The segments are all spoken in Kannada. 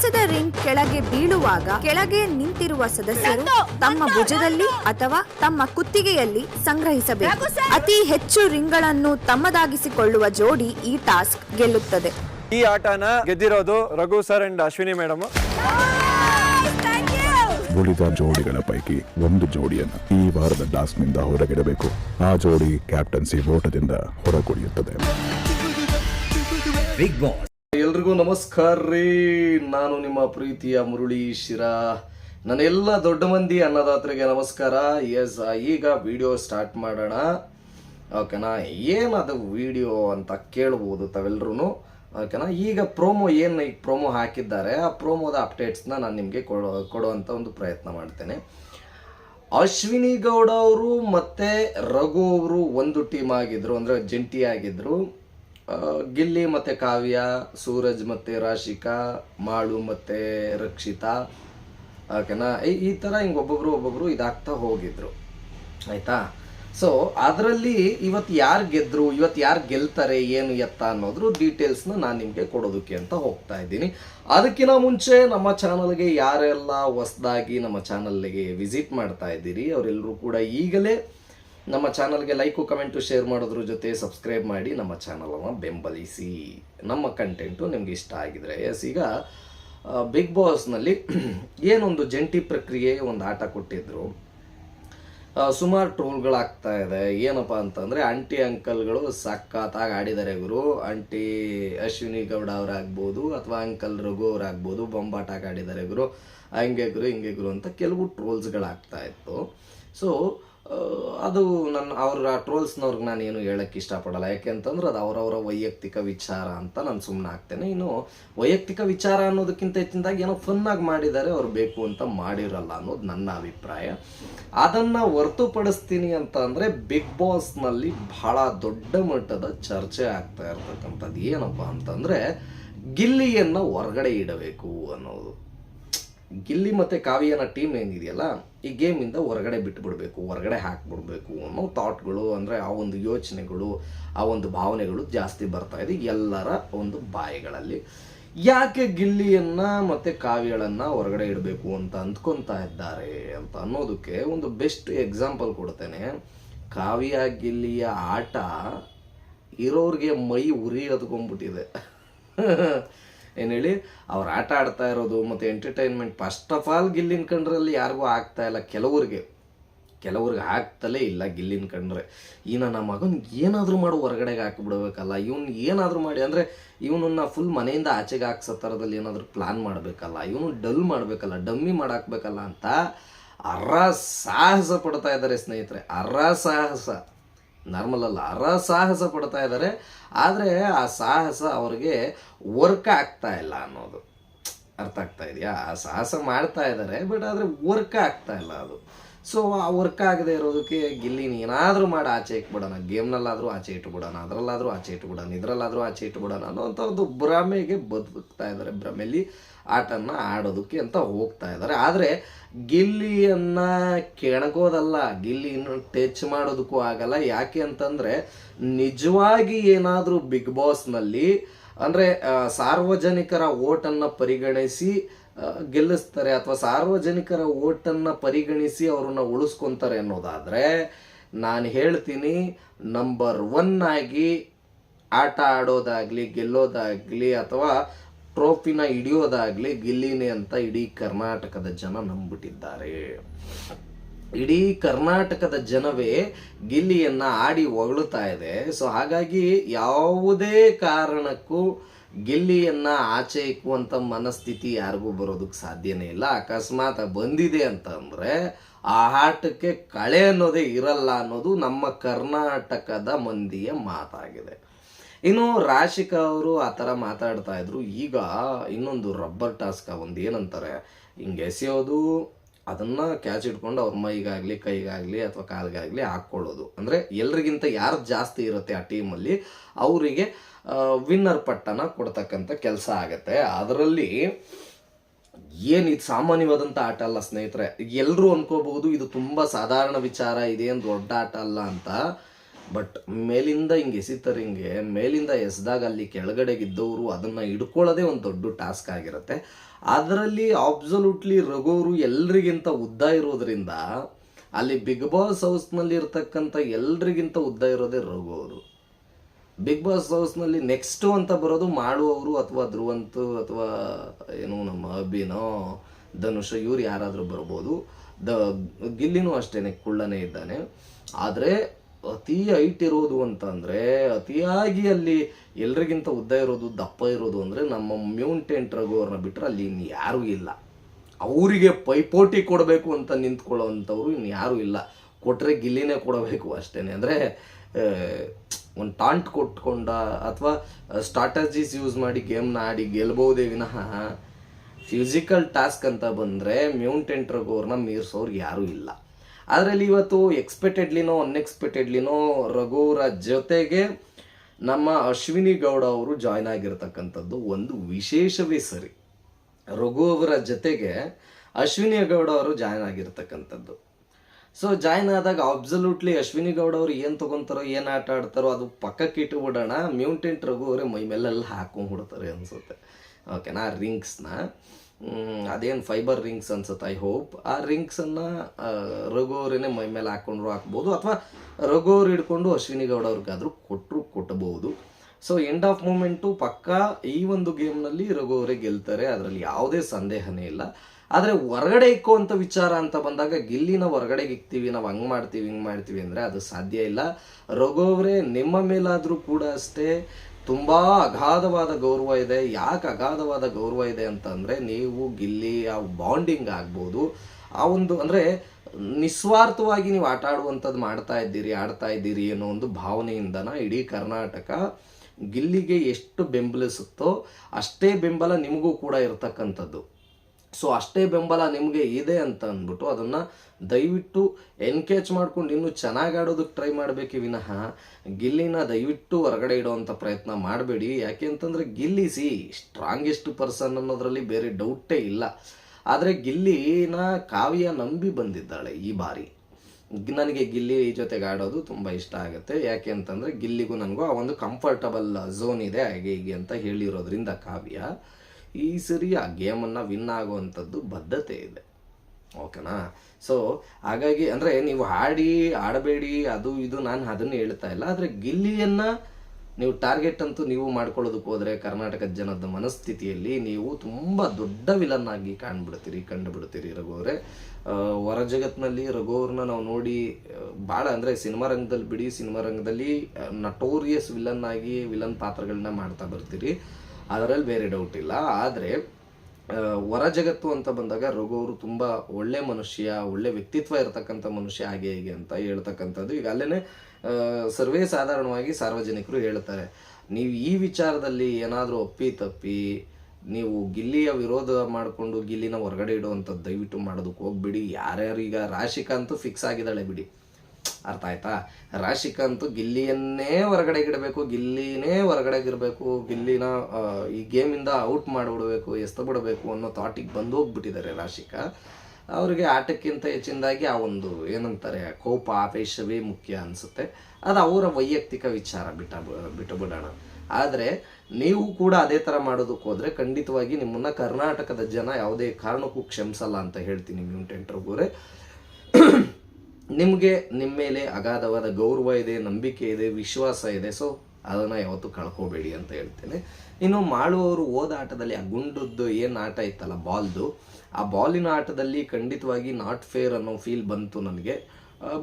ಎಸೆದ ರಿಂಗ್ ಕೆಳಗೆ ಬೀಳುವಾಗ ಕೆಳಗೆ ನಿಂತಿರುವ ಸದಸ್ಯರು ತಮ್ಮ ಭುಜದಲ್ಲಿ ಅಥವಾ ತಮ್ಮ ಕುತ್ತಿಗೆಯಲ್ಲಿ ಸಂಗ್ರಹಿಸಬೇಕು. ಅತಿ ಹೆಚ್ಚು ರಿಂಗ್ಗಳನ್ನು ತಮ್ಮದಾಗಿಸಿಕೊಳ್ಳುವ ಜೋಡಿ ಈ ಟಾಸ್ಕ್ ಗೆಲ್ಲುತ್ತದೆ. ಈ ಆಟನ ಗೆದ್ದಿರೋದು Raghu sir and Ashwini madam. ಉಳಿದ ಜೋಡಿಗಳ ಪೈಕಿ ಒಂದು ಜೋಡಿಯನ್ನು ಈ ವಾರದ ಟಾಸ್ಕ್ನಿಂದ ಹೊರಗಿಡಬೇಕು. ಆ ಜೋಡಿ ಕ್ಯಾಪ್ಟನ್ಸಿ ಓಟದಿಂದ ಹೊರಗುಳಿಯುತ್ತದೆ. ಬಿಗ್ ಬಾಸ್ ಎಲ್ರಿಗೂ ನಮಸ್ಕಾರ ರೀ. ನಾನು ನಿಮ್ಮ ಪ್ರೀತಿಯ ಮುರುಳಿ ಶಿರಾ. ನನ್ನ ಎಲ್ಲ ದೊಡ್ಡ ಮಂದಿ ಅನ್ನದಾತ್ರಿಗೆ ನಮಸ್ಕಾರ. ಎಸ್ ಈಗ ವಿಡಿಯೋ ಸ್ಟಾರ್ಟ್ ಮಾಡೋಣ. ಓಕೆನಾ ಏನದು ವಿಡಿಯೋ ಅಂತ ಕೇಳ್ಬೋದು ತಾವೆಲ್ಲರೂ ಓಕೆನಾ ಈಗ ಪ್ರೋಮೋ ಏನು ಈಗ ಪ್ರೋಮೋ ಹಾಕಿದ್ದಾರೆ ಆ ಪ್ರೋಮೋದ ಅಪ್ಡೇಟ್ಸ್ನ ನಾನು ನಿಮಗೆ ಕೊಡೋ ಕೊಡುವಂಥ ಒಂದು ಪ್ರಯತ್ನ ಮಾಡ್ತೇನೆ. ಅಶ್ವಿನಿ ಗೌಡ ಅವರು ಮತ್ತು ರಘು ಅವರು ಒಂದು ಟೀಮ್ ಆಗಿದ್ರು ಅಂದರೆ ಜಂಟಿ ಆಗಿದ್ರು. ಆ, ಗಿಲ್ಲಿ ಮತ್ತೆ ಕಾವ್ಯ, ಸೂರಜ್ ಮತ್ತೆ ರಾಶಿಕಾ, ಮಾಳು ಮತ್ತೆ ರಕ್ಷಿತಾ, ಓಕೆನಾ? ಈ ಥರ ಹಿಂಗೆ ಒಬ್ಬೊಬ್ರು ಒಬ್ಬೊಬ್ರು ಇದಾಗ್ತಾ ಹೋಗಿದ್ರು. ಆಯ್ತಾ? ಸೊ ಅದರಲ್ಲಿ ಇವತ್ತು ಯಾರು ಗೆದ್ರು ಇವತ್ತು ಯಾರು ಗೆಲ್ತಾರೆ, ಏನು ಎತ್ತ ಅನ್ನೋದ್ರ ಡೀಟೇಲ್ಸ್ನ ನಾನು ನಿಮಗೆ ಕೊಡೋದಕ್ಕೆ ಅಂತ ಹೋಗ್ತಾ ಇದ್ದೀನಿ. ಅದಕ್ಕಿಂತ ಮುಂಚೆ ನಮ್ಮ ಚಾನಲ್ಗೆ ಯಾರೆಲ್ಲ ಹೊಸದಾಗಿ ನಮ್ಮ ಚಾನಲ್ಗೆ ವಿಸಿಟ್ ಮಾಡ್ತಾ ಇದ್ದೀರಿ ಅವರೆಲ್ಲರೂ ಕೂಡ ಈಗಲೇ ನಮ್ಮ ಚಾನಲ್ಗೆ ಲೈಕು, ಕಮೆಂಟು, ಶೇರ್ ಮಾಡೋದ್ರ ಜೊತೆ ಸಬ್ಸ್ಕ್ರೈಬ್ ಮಾಡಿ ನಮ್ಮ ಚಾನಲನ್ನು ಬೆಂಬಲಿಸಿ. ನಮ್ಮ ಕಂಟೆಂಟು ನಿಮ್ಗೆ ಇಷ್ಟ ಆಗಿದ್ರೆ. ಎಸ್ ಈಗ ಬಿಗ್ ಬಾಸ್ನಲ್ಲಿ ಏನೊಂದು ಜಂಟಿ ಪ್ರಕ್ರಿಯೆ ಒಂದು ಆಟ ಕೊಟ್ಟಿದ್ರು. ಸುಮಾರು ಟ್ರೋಲ್ಗಳಾಗ್ತಾ ಇದೆ. ಏನಪ್ಪ ಅಂತಂದರೆ ಆಂಟಿ ಅಂಕಲ್ಗಳು ಸಖತ್ತಾಗಿ ಆಡಿದ್ದಾರೆ ಗುರು ಆಂಟಿ ಅಶ್ವಿನಿ ಗೌಡ ಅವರಾಗ್ಬೋದು, ಅಥವಾ ಅಂಕಲ್ ರಘು ಅವರಾಗ್ಬೋದು, ಬೊಂಬಾಟಾಗಿ ಆಡಿದ್ದಾರೆ ಇವರು. ಹಂಗೆ ಗುರು ಹಿಂಗೆ ಗುರು ಅಂತ ಕೆಲವು ಟ್ರೋಲ್ಸ್ಗಳಾಗ್ತಾ ಇತ್ತು. ಸೊ ಅದು ನನ್ನ, ಅವ್ರ ಟ್ರೋಲ್ಸ್ನವ್ರಿಗೆ ನಾನು ಏನು ಹೇಳಕ್ಕೆ ಇಷ್ಟಪಡಲ್ಲ. ಯಾಕೆಂತಂದ್ರೆ ಅದು ಅವರವರ ವೈಯಕ್ತಿಕ ವಿಚಾರ ಅಂತ ನಾನು ಸುಮ್ಮನೆ ಆಗ್ತೇನೆ ಇನ್ನು ವೈಯಕ್ತಿಕ ವಿಚಾರ ಅನ್ನೋದಕ್ಕಿಂತ ಹೆಚ್ಚಿನದಾಗಿ ಏನೋ ಫನ್ನಾಗಿ ಮಾಡಿದ್ದಾರೆ, ಅವ್ರು ಬೇಕು ಅಂತ ಮಾಡಿರಲ್ಲ ಅನ್ನೋದು ನನ್ನ ಅಭಿಪ್ರಾಯ. ಅದನ್ನು ಹೊರತುಪಡಿಸ್ತೀನಿ ಅಂತ ಅಂದರೆ ಬಿಗ್ ಬಾಸ್ನಲ್ಲಿ ಬಹಳ ದೊಡ್ಡ ಮಟ್ಟದ ಚರ್ಚೆ ಆಗ್ತಾ ಇರ್ತಕ್ಕಂಥದ್ದು ಏನಪ್ಪ ಅಂತಂದರೆ ಗಿಲ್ಲಿಯನ್ನು ಹೊರಗಡೆ ಇಡಬೇಕು ಅನ್ನೋದು. ಗಿಲ್ಲಿ ಮತ್ತು ಕಾವಿಯನ ಟೀಮ್ ಏನಿದೆಯಲ್ಲ, ಈ ಗೇಮಿಂದ ಹೊರಗಡೆ ಬಿಟ್ಬಿಡ್ಬೇಕು, ಹೊರಗಡೆ ಹಾಕ್ಬಿಡ್ಬೇಕು ಅನ್ನೋ ಥಾಟ್ಗಳು ಅಂದರೆ ಆ ಒಂದು ಯೋಚನೆಗಳು, ಆ ಒಂದು ಭಾವನೆಗಳು ಜಾಸ್ತಿ ಬರ್ತಾ ಇದೆ ಎಲ್ಲರ ಒಂದು ಬಾಯಿಗಳಲ್ಲಿ. ಯಾಕೆ ಗಿಲ್ಲಿಯನ್ನ ಮತ್ತು ಕಾವ್ಯಗಳನ್ನು ಹೊರಗಡೆ ಇಡಬೇಕು ಅಂತ ಅಂದ್ಕೊತಾ ಇದ್ದಾರೆ ಅಂತ ಅನ್ನೋದಕ್ಕೆ ಒಂದು ಬೆಸ್ಟ್ ಎಕ್ಸಾಂಪಲ್ ಕೊಡ್ತೇನೆ. ಕಾವ್ಯ, ಗಿಲ್ಲಿಯ ಆಟ ಇರೋರಿಗೆ ಮೈ ಉರಿ ಹತ್ಕೊಂಡ್ಬಿಟ್ಟಿದೆ ಏನು ಹೇಳಿ, ಅವ್ರು ಆಟ ಆಡ್ತಾ ಇರೋದು ಮತ್ತು ಎಂಟರ್ಟೈನ್ಮೆಂಟ್ ಫಸ್ಟ್ ಆಫ್ ಆಲ್ ಗಿಲ್ಲಿನ ಕಂಡ್ರಲ್ಲಿ ಯಾರಿಗೂ ಆಗ್ತಾ ಇಲ್ಲ, ಕೆಲವ್ರಿಗೆ. ಕೆಲವ್ರಿಗೆ ಆಗ್ತಲೇ ಇಲ್ಲ ಗಿಲ್ಲಿನ ಕಂಡ್ರೆ ಈ ನಮ್ಮ ಮಗನ್ ಏನಾದರೂ ಮಾಡು, ಹೊರಗಡೆಗೆ ಹಾಕಿಬಿಡ್ಬೇಕಲ್ಲ. ಇವನು ಏನಾದರೂ ಮಾಡಿ, ಅಂದರೆ ಇವನನ್ನ ಫುಲ್ ಮನೆಯಿಂದ ಆಚೆಗೆ ಹಾಕ್ಸೋ ಥರದಲ್ಲಿ ಏನಾದರೂ ಪ್ಲ್ಯಾನ್ ಮಾಡಬೇಕಲ್ಲ. ಇವನು ಡಲ್ ಮಾಡಬೇಕಲ್ಲ, ಡಮ್ಮಿ ಮಾಡಾಕ್ಬೇಕಲ್ಲ ಅಂತ ಅರ ಸಾಹಸ ಪಡ್ತಾ ಇದ್ದಾರೆ ಸ್ನೇಹಿತರೆ ಅರ ಸಾಹಸ. ನಾರ್ಮಲ್ ಅಲ್ಲ ಅರ ಸಾಹಸ ಪಡ್ತಾ ಇದ್ದಾರೆ ಆದರೆ ಆ ಸಾಹಸ ಅವ್ರಿಗೆ ವರ್ಕ್ ಆಗ್ತಾ ಇಲ್ಲ ಅನ್ನೋದು. ಅರ್ಥ ಆಗ್ತಾ ಇದೆಯಾ? ಆ ಸಾಹಸ ಮಾಡ್ತಾ ಇದ್ದಾರೆ ಬಟ್ ಆದರೆ ವರ್ಕ್ ಆಗ್ತಾ ಇಲ್ಲ ಅದು. ಸೊ ಆ ವರ್ಕ್ ಆಗದೆ ಇರೋದಕ್ಕೆ ಗಿಲ್ಲಿನ ಏನಾದರೂ ಮಾಡಿ ಆಚೆ ಇಟ್ಬಿಡೋಣ. ಗೇಮ್ನಲ್ಲಾದರೂ ಆಚೆ ಇಟ್ಬಿಡೋಣ. ಅದರಲ್ಲಾದರೂ ಆಚೆ ಇಟ್ಬಿಡೋಣ. ಇದರಲ್ಲಾದರೂ ಆಚೆ ಇಟ್ಬಿಡೋಣ ಅನ್ನೋಂಥ ಒಂದು ಭ್ರಮೆಗೆ ಬದುಕ್ತಾ ಇದ್ದಾರೆ. ಭ್ರಮೆಯಲ್ಲಿ ಆಟನ ಆಡೋದಕ್ಕೆ ಅಂತ ಹೋಗ್ತಾ ಇದ್ದಾರೆ. ಆದರೆ ಗಿಲ್ಲಿಯನ್ನು ಕೆಣಕೋದಲ್ಲ ಗಿಲ್ಲಿಯನ್ನು ಟಚ್ ಮಾಡೋದಕ್ಕೂ ಆಗಲ್ಲ. ಯಾಕೆ ಅಂತಂದರೆ ನಿಜವಾಗಿ ಏನಾದರೂ ಬಿಗ್ ಬಾಸ್ನಲ್ಲಿ ಅಂದರೆ ಸಾರ್ವಜನಿಕರ ಓಟನ್ನು ಪರಿಗಣಿಸಿ ಗೆಲ್ಲಿಸ್ತಾರೆ ಅಥವಾ ಸಾರ್ವಜನಿಕರ ಓಟನ್ನು ಪರಿಗಣಿಸಿ ಅವ್ರನ್ನ ಉಳಿಸ್ಕೊಂತಾರೆ ಅನ್ನೋದಾದರೆ ನಾನು ಹೇಳ್ತೀನಿ ನಂಬರ್ ಒನ್ ಆಗಿ ಆಟ ಆಡೋದಾಗಲಿ, ಗೆಲ್ಲೋದಾಗಲಿ ಅಥವಾ ಟ್ರೋಫಿನ ಹಿಡಿಯೋದಾಗಲಿ ಗಿಲ್ಲಿನೇ ಅಂತ ಇಡೀ ಕರ್ನಾಟಕದ ಜನ ನಂಬಿಟ್ಟಿದ್ದಾರೆ ಇಡೀ ಕರ್ನಾಟಕದ ಜನವೇ ಗಿಲ್ಲಿಯನ್ನ ಆಡಿ ಹೊಗಳುತ್ತಾ ಇದೆ. ಸೊ ಹಾಗಾಗಿ ಯಾವುದೇ ಕಾರಣಕ್ಕೂ ಗಿಲ್ಲಿಯನ್ನ ಆಚೆ ಇಕ್ಕುವಂಥ ಮನಸ್ಥಿತಿ ಯಾರಿಗೂ ಬರೋದಕ್ಕೆ ಸಾಧ್ಯನೇ ಇಲ್ಲ. ಅಕಸ್ಮಾತ್ ಬಂದಿದೆ ಅಂತಂದ್ರೆ ಆ ಆಟಕ್ಕೆ ಕಳೆ ಅನ್ನೋದೇ ಇರಲ್ಲ ಅನ್ನೋದು ನಮ್ಮ ಕರ್ನಾಟಕದ ಮಂದಿಯ ಮಾತಾಗಿದೆ. ಇನ್ನು ರಾಶಿಕ ಅವರು ಆ ಥರ ಮಾತಾಡ್ತಾ ಇದ್ರು. ಈಗ ಇನ್ನೊಂದು ರಬ್ಬರ್ ಟಾಸ್ಕ ಒಂದು ಏನಂತಾರೆ ಹಿಂಗೆ ಎಸೆಯೋದು ಅದನ್ನ ಕ್ಯಾಚ್ ಇಟ್ಕೊಂಡು ಅವ್ರ ಮೈಗಾಗಲಿ, ಕೈಗಾಗಲಿ ಅಥವಾ ಕಾಲ್ಗಾಗ್ಲಿ ಹಾಕ್ಕೊಳ್ಳೋದು. ಅಂದರೆ ಎಲ್ರಿಗಿಂತ ಯಾರು ಜಾಸ್ತಿ ಇರುತ್ತೆ ಆ ಟೀಮಲ್ಲಿ ಅವರಿಗೆ ವಿನ್ನರ್ ಪಟ್ಟನ ಕೊಡ್ತಕ್ಕಂಥ ಕೆಲಸ ಆಗತ್ತೆ. ಅದರಲ್ಲಿ ಏನು ಇದು ಸಾಮಾನ್ಯವಾದಂಥ ಆಟ ಅಲ್ಲ ಸ್ನೇಹಿತರೆ. ಎಲ್ಲರೂ ಅನ್ಕೋಬಹುದು ಇದು ತುಂಬ ಸಾಧಾರಣ ವಿಚಾರ, ಇದೇನು ದೊಡ್ಡ ಆಟ ಅಲ್ಲ ಅಂತ. ಬಟ್ ಮೇಲಿಂದ ಹಿಂಗೆ ಎಸಿತಾರೆ ಹಿಂಗೆ, ಮೇಲಿಂದ ಎಸ್ದಾಗ ಅಲ್ಲಿ ಕೆಳಗಡೆ ಕೆಳಗಡೆಗಿದ್ದವರು ಅದನ್ನು ಹಿಡ್ಕೊಳ್ಳೋದೇ ಒಂದು ದೊಡ್ಡ ಟಾಸ್ಕ್ ಆಗಿರುತ್ತೆ. ಅದರಲ್ಲಿ ಆಬ್ಸಲ್ಯೂಟ್ಲಿ ರಘುವರು ಎಲ್ರಿಗಿಂತ ಉದ್ದ ಇರೋದ್ರಿಂದ, ಅಲ್ಲಿ ಬಿಗ್ ಬಾಸ್ ಹೌಸ್ನಲ್ಲಿ ಇರ್ತಕ್ಕಂಥ ಎಲ್ರಿಗಿಂತ ಉದ್ದ ಇರೋದೇ ರಘು ಅವರು ಬಿಗ್ ಬಾಸ್ ಹೌಸ್ನಲ್ಲಿ ನೆಕ್ಸ್ಟು ಅಂತ ಬರೋದು ಮಾಡುವವರು ಅಥವಾ ಧ್ರುವಂತು ಅಥವಾ ಏನು ನಮ್ಮ ಅಭಿನೋ, ಧನುಷ ಇವ್ರು ಯಾರಾದರೂ ಬರ್ಬೋದು. ದ, ಗಿಲ್ಲಿನೂ ಅಷ್ಟೇನೆ ಕುಳ್ಳನೇ ಇದ್ದಾನೆ. ಆದರೆ ಅತಿ ಹೈಟ್ ಇರೋದು ಅಂತಂದರೆ, ಅತಿಯಾಗಿ ಅಲ್ಲಿ ಎಲ್ರಿಗಿಂತ ಉದ್ದ ಇರೋದು, ದಪ್ಪ ಇರೋದು ಅಂದರೆ ನಮ್ಮ ಮ್ಯೂಂಟೆಂಟ್ ರಘು ಅವ್ರನ್ನ ಬಿಟ್ಟರೆ ಅಲ್ಲಿ ಇನ್ನು ಯಾರೂ ಇಲ್ಲ. ಅವರಿಗೆ ಪೈಪೋಟಿ ಕೊಡಬೇಕು ಅಂತ ನಿಂತ್ಕೊಳ್ಳೋವಂಥವ್ರು ಇನ್ನು ಯಾರೂ ಇಲ್ಲ. ಕೊಟ್ಟರೆ ಗಿಲ್ಲಿನೇ ಕೊಡಬೇಕು ಅಷ್ಟೇ ಅಂದರೆ ಒಂದು ಟಾಂಟ್ ಕೊಟ್ಕೊಂಡ ಅಥವಾ ಸ್ಟ್ರಾಟಜೀಸ್ ಯೂಸ್ ಮಾಡಿ ಗೇಮ್ನ ಆಡಿ ಗೆಲ್ಬಹುದೇ ವಿನಃ ಫಿಸಿಕಲ್ ಟಾಸ್ಕ್ ಅಂತ ಬಂದರೆ ಮ್ಯೂಂಟೆಂಟ್ ರಘುವ್ರನ್ನ ಮೀರ್ಸೋರು ಯಾರೂ ಇಲ್ಲ. ಅದರಲ್ಲಿ ಇವತ್ತು ಎಕ್ಸ್ಪೆಕ್ಟೆಡ್ಲಿನೋ ಅನ್ಎಕ್ಸ್ಪೆಕ್ಟೆಡ್ಲಿನೋ ರಘುವರ ಜೊತೆಗೆ ನಮ್ಮ ಅಶ್ವಿನಿ ಗೌಡ ಅವರು ಜಾಯ್ನ್ ಆಗಿರ್ತಕ್ಕಂಥದ್ದು ಒಂದು ವಿಶೇಷವೇ ಸರಿ. ರಘು ಅವರ ಜೊತೆಗೆ ಅಶ್ವಿನಿ ಗೌಡ ಅವರು ಜಾಯ್ನ್ ಆಗಿರ್ತಕ್ಕಂಥದ್ದು. ಸೊ ಜಾಯ್ನ್ ಆದಾಗ ಅಬ್ಸಲ್ಯೂಟ್ಲಿ ಅಶ್ವಿನಿ ಗೌಡ ಅವರು ಏನು ತೊಗೊಂತಾರೋ, ಏನು ಆಟ ಆಡ್ತಾರೋ ಅದು ಪಕ್ಕಕ್ಕೆ ಇಟ್ಟುಬಿಡೋಣ ಮ್ಯೂಂಟೆಂಟ್ ರಘು ಅವರೇ ಮೈ ಮೇಲೆಲ್ಲ ಹಾಕೊಂಡ್ಬಿಡ್ತಾರೆ ಅನಿಸುತ್ತೆ. ಓಕೆನಾ ರಿಂಗ್ಸ್ನ ಅದೇನು ಫೈಬರ್ ರಿಂಗ್ಸ್ ಅನ್ಸುತ್ತೆ ಐ ಹೋಪ್ ಆ ರಿಂಗ್ಸನ್ನು ರಘು ಅವರೇನೆ ಮೈ ಮೇಲೆ ಹಾಕ್ಕೊಂಡ್ರು ಹಾಕ್ಬೋದು, ಅಥವಾ ರಘು ಅವ್ರು ಹಿಡ್ಕೊಂಡು ಅಶ್ವಿನಿ ಗೌಡ ಅವ್ರಿಗಾದ್ರೂ ಕೊಟ್ಟರು ಕೊಟ್ಟಬಹುದು ಸೊ ಎಂಡ್ ಆಫ್ ಮೂಮೆಂಟು ಪಕ್ಕಾ ಈ ಒಂದು ಗೇಮ್ನಲ್ಲಿ ರಘು ಅವರೇ ಗೆಲ್ತಾರೆ, ಅದರಲ್ಲಿ ಯಾವುದೇ ಸಂದೇಹನೇ ಇಲ್ಲ. ಆದರೆ ಹೊರಗಡೆ ಇಕ್ಕುವಂಥ ವಿಚಾರ ಅಂತ ಬಂದಾಗ ಗಿಲ್ಲಿನ ಹೊರಗಡೆಗೆ ಇಕ್ತೀವಿ, ನಾವು ಹಂಗೆ ಮಾಡ್ತೀವಿ, ಹಿಂಗೆ ಮಾಡ್ತೀವಿ ಅಂದರೆ ಅದು ಸಾಧ್ಯ ಇಲ್ಲ. ರಘು ನಿಮ್ಮ ಮೇಲಾದರೂ ಕೂಡ ಅಷ್ಟೇ. ತುಂಬ ಅಗಾಧವಾದ ಗೌರವ ಇದೆ. ಯಾಕೆ ಅಗಾಧವಾದ ಗೌರವ ಇದೆ ಅಂತಂದರೆ, ನೀವು ಗಿಲ್ಲಿ, ಆ ಬಾಂಡಿಂಗ್ ಆಗ್ಬೋದು. ಆ ಒಂದು ಅಂದರೆ, ನಿಸ್ವಾರ್ಥವಾಗಿ ನೀವು ಆಟ ಆಡುವಂಥದ್ದು ಮಾಡ್ತಾ ಇದ್ದೀರಿ, ಆಡ್ತಾ ಇದ್ದೀರಿ ಅನ್ನೋ ಒಂದು ಭಾವನೆಯಿಂದನ ಇಡೀ ಕರ್ನಾಟಕ ಗಿಲ್ಲಿಗೆ ಎಷ್ಟು ಬೆಂಬಲಿಸುತ್ತೋ ಅಷ್ಟೇ ಬೆಂಬಲ ನಿಮಗೂ ಕೂಡ ಇರತಕ್ಕಂಥದ್ದು. ಸೊ ಅಷ್ಟೇ ಬೆಂಬಲ ನಿಮಗೆ ಇದೆ ಅಂತ ಅಂದ್ಬಿಟ್ಟು ಅದನ್ನು ದಯವಿಟ್ಟು ಎನ್ಕೇಜ್ ಮಾಡ್ಕೊಂಡು ಇನ್ನೂ ಚೆನ್ನಾಗಿ ಆಡೋದಕ್ಕೆ ಟ್ರೈ ಮಾಡಬೇಕು ವಿನಃ ಗಿಲ್ಲಿನ ದಯವಿಟ್ಟು ಹೊರಗಡೆ ಇಡೋವಂಥ ಪ್ರಯತ್ನ ಮಾಡಬೇಡಿ. ಯಾಕೆ ಅಂತಂದರೆ ಗಿಲ್ಲಿ ಸಿ ಸ್ಟ್ರಾಂಗೆಸ್ಟ್ ಪರ್ಸನ್ ಅನ್ನೋದರಲ್ಲಿ ಬೇರೆ ಡೌಟೇ ಇಲ್ಲ. ಆದರೆ ಗಿಲ್ಲಿನ ಕಾವ್ಯ ನಂಬಿ ಬಂದಿದ್ದಾಳೆ ಈ ಬಾರಿ. ನನಗೆ ಗಿಲ್ಲಿ ಜೊತೆಗೆ ಆಡೋದು ತುಂಬ ಇಷ್ಟ ಆಗುತ್ತೆ. ಯಾಕೆ ಅಂತಂದರೆ ಗಿಲ್ಲಿಗೂ ನನಗೂ ಆ ಒಂದು ಕಂಫರ್ಟಬಲ್ ಝೋನ್ ಇದೆ, ಹಾಗೆ ಹೀಗೆ ಅಂತ ಹೇಳಿರೋದ್ರಿಂದ ಕಾವ್ಯ. ಈ ಸರಿ ಆ ಗೇಮನ್ನು ವಿನ್ ಆಗುವಂಥದ್ದು ಬದ್ಧತೆ ಇದೆ. ಓಕೆನಾ? ಸೊ ಹಾಗಾಗಿ ಅಂದರೆ ನೀವು ಆಡಿ ಆಡಬೇಡಿ ಅದು ಇದು ನಾನು ಅದನ್ನು ಹೇಳ್ತಾ ಇಲ್ಲ. ಆದರೆ ಗಿಲ್ಲಿಯನ್ನು ನೀವು ಟಾರ್ಗೆಟ್ ಅಂತೂ ನೀವು ಮಾಡ್ಕೊಳ್ಳೋದಕ್ಕೆ ಹೋದರೆ ಕರ್ನಾಟಕದ ಜನದ ಮನಸ್ಥಿತಿಯಲ್ಲಿ ನೀವು ತುಂಬ ದೊಡ್ಡ ವಿಲನ್ ಆಗಿ ಕಾಣ್ಬಿಡ್ತೀರಿ ಕಂಡುಬಿಡ್ತೀರಿ ರಘು ಅವರೇ. ಆ, ಹೊರ ಜಗತ್ತಿನಲ್ಲಿ ರಘು ಅವ್ರನ್ನ ನಾವು ನೋಡಿ ಭಾಳ ಅಂದರೆ ಸಿನಿಮಾ ರಂಗದಲ್ಲಿ ಬಿಡಿ ಸಿನಿಮಾ ರಂಗದಲ್ಲಿ ನಟೋರಿಯಸ್ ವಿಲನ್ ಆಗಿ ವಿಲನ್ ಪಾತ್ರಗಳನ್ನ ಮಾಡ್ತಾ ಬರ್ತೀರಿ. ಅದರಲ್ಲಿ ಬೇರೆ ಡೌಟ್ ಇಲ್ಲ. ಆದರೆ ಹೊರ ಜಗತ್ತು ಅಂತ ಬಂದಾಗ ರಘು ಅವರು ತುಂಬ ಒಳ್ಳೆ ಮನುಷ್ಯ, ಒಳ್ಳೆ ವ್ಯಕ್ತಿತ್ವ ಇರತಕ್ಕಂಥ ಮನುಷ್ಯ ಹಾಗೆ ಹೀಗೆ ಅಂತ ಹೇಳ್ತಕ್ಕಂಥದ್ದು. ಈಗ ಅಲ್ಲೇ ಸರ್ವೇ ಸಾಧಾರಣವಾಗಿ ಸಾರ್ವಜನಿಕರು ಹೇಳ್ತಾರೆ. ನೀವು ಈ ವಿಚಾರದಲ್ಲಿ ಏನಾದರೂ ಒಪ್ಪಿ ತಪ್ಪಿ, ನೀವು ಗಿಲ್ಲಿಯ ವಿರೋಧ ಮಾಡಿಕೊಂಡು ಗಿಲ್ಲಿನ ಹೊರಗಡೆ ಇಡುವಂಥದ್ದು ದಯವಿಟ್ಟು ಮಾಡೋದಕ್ಕೆ ಹೋಗ್ಬಿಡಿ. ಯಾರ್ಯಾರು ಈಗ ರಾಶಿಕಾ ಅಂತೂ ಫಿಕ್ಸ್ ಆಗಿದ್ದಾಳೆ ಬಿಡಿ. ಅರ್ಥ ಆಯ್ತಾ? ರಾಶಿಕಂತೂ ಗಿಲ್ಲಿಯನ್ನೇ ಹೊರಗಡೆ ಇಡಬೇಕು, ಗಿಲ್ಲಿನೇ ಹೊರಗಡೆಗಿರಬೇಕು ಗಿಲ್ಲಿನ ಈ ಗೇಮಿಂದ ಔಟ್ ಮಾಡಿಬಿಡಬೇಕು ಎಸ್ತ ಬಿಡಬೇಕು ಅನ್ನೋ ಥಾಟಿಗೆ ಬಂದು ಹೋಗ್ಬಿಟ್ಟಿದ್ದಾರೆ ರಾಶಿಕ. ಅವರಿಗೆ ಆಟಕ್ಕಿಂತ ಹೆಚ್ಚಿನದಾಗಿ ಆ ಒಂದು, ಏನಂತಾರೆ, ಕೋಪ ಆವೇಶವೇ ಮುಖ್ಯ ಅನಿಸುತ್ತೆ. ಅದು ಅವರ ವೈಯಕ್ತಿಕ ವಿಚಾರ ಬಿಟ್ಟ ಬಿಟ್ಟು ಬಿಡೋಣ ಆದರೆ ನೀವು ಕೂಡ ಅದೇ ಥರ ಮಾಡೋದಕ್ಕೆ ಹೋದರೆ ಖಂಡಿತವಾಗಿ ನಿಮ್ಮನ್ನು ಕರ್ನಾಟಕದ ಜನ ಯಾವುದೇ ಕಾರಣಕ್ಕೂ ಕ್ಷಮಿಸಲ್ಲ ಅಂತ ಹೇಳ್ತೀನಿ ಮ್ಯೂಂಟೆಂಟ್ ರಘುವರೇ ನಿಮಗೆ ನಿಮ್ಮ ಮೇಲೆ ಅಗಾಧವಾದ ಗೌರವ ಇದೆ, ನಂಬಿಕೆ ಇದೆ, ವಿಶ್ವಾಸ ಇದೆ ಸೊ ಅದನ್ನು ಯಾವತ್ತೂ ಕಳ್ಕೋಬೇಡಿ ಅಂತ ಹೇಳ್ತೇನೆ. ಇನ್ನು ಮಾಡುವವರು ಹೋದ ಆಟದಲ್ಲಿ ಆ ಗುಂಡದ್ದು ಏನು ಆಟ ಇತ್ತಲ್ಲ, ಬಾಲ್ದು? ಆ ಬಾಲಿನ ಆಟದಲ್ಲಿ ಖಂಡಿತವಾಗಿ ನಾಟ್ ಫೇರ್ ಅನ್ನೋ ಫೀಲ್ ಬಂತು ನನಗೆ.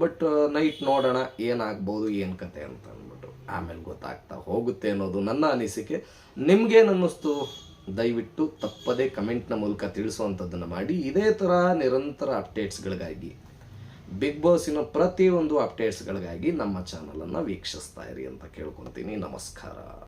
ಬಟ್ ನೈಟ್ ನೋಡೋಣ, ಏನಾಗ್ಬೋದು, ಏನು ಕತೆ ಅಂತ ಅಂದ್ಬಿಟ್ಟು ಆಮೇಲೆ ಗೊತ್ತಾಗ್ತಾ ಹೋಗುತ್ತೆ ಅನ್ನೋದು ನನ್ನ ಅನಿಸಿಕೆ. ನಿಮ್ಗೇನು ಅನ್ನಿಸ್ತು? ದಯವಿಟ್ಟು ತಪ್ಪದೇ ಕಮೆಂಟ್ನ ಮೂಲಕ ತಿಳಿಸುವಂಥದ್ದನ್ನು ಮಾಡಿ. ಇದೇ ಥರ ನಿರಂತರ ಅಪ್ಡೇಟ್ಸ್ಗಳಿಗಾಗಿ ಬಿಗ್ ಬಾಸಿನ ಪ್ರತಿಯೊಂದು ಅಪ್ಡೇಟ್ಸ್ಗಳಿಗಾಗಿ ನಮ್ಮ ಚಾನಲನ್ನು ವೀಕ್ಷಿಸ್ತಾ ಇರಿ ಅಂತ ಕೇಳ್ಕೊತೀನಿ. ನಮಸ್ಕಾರ.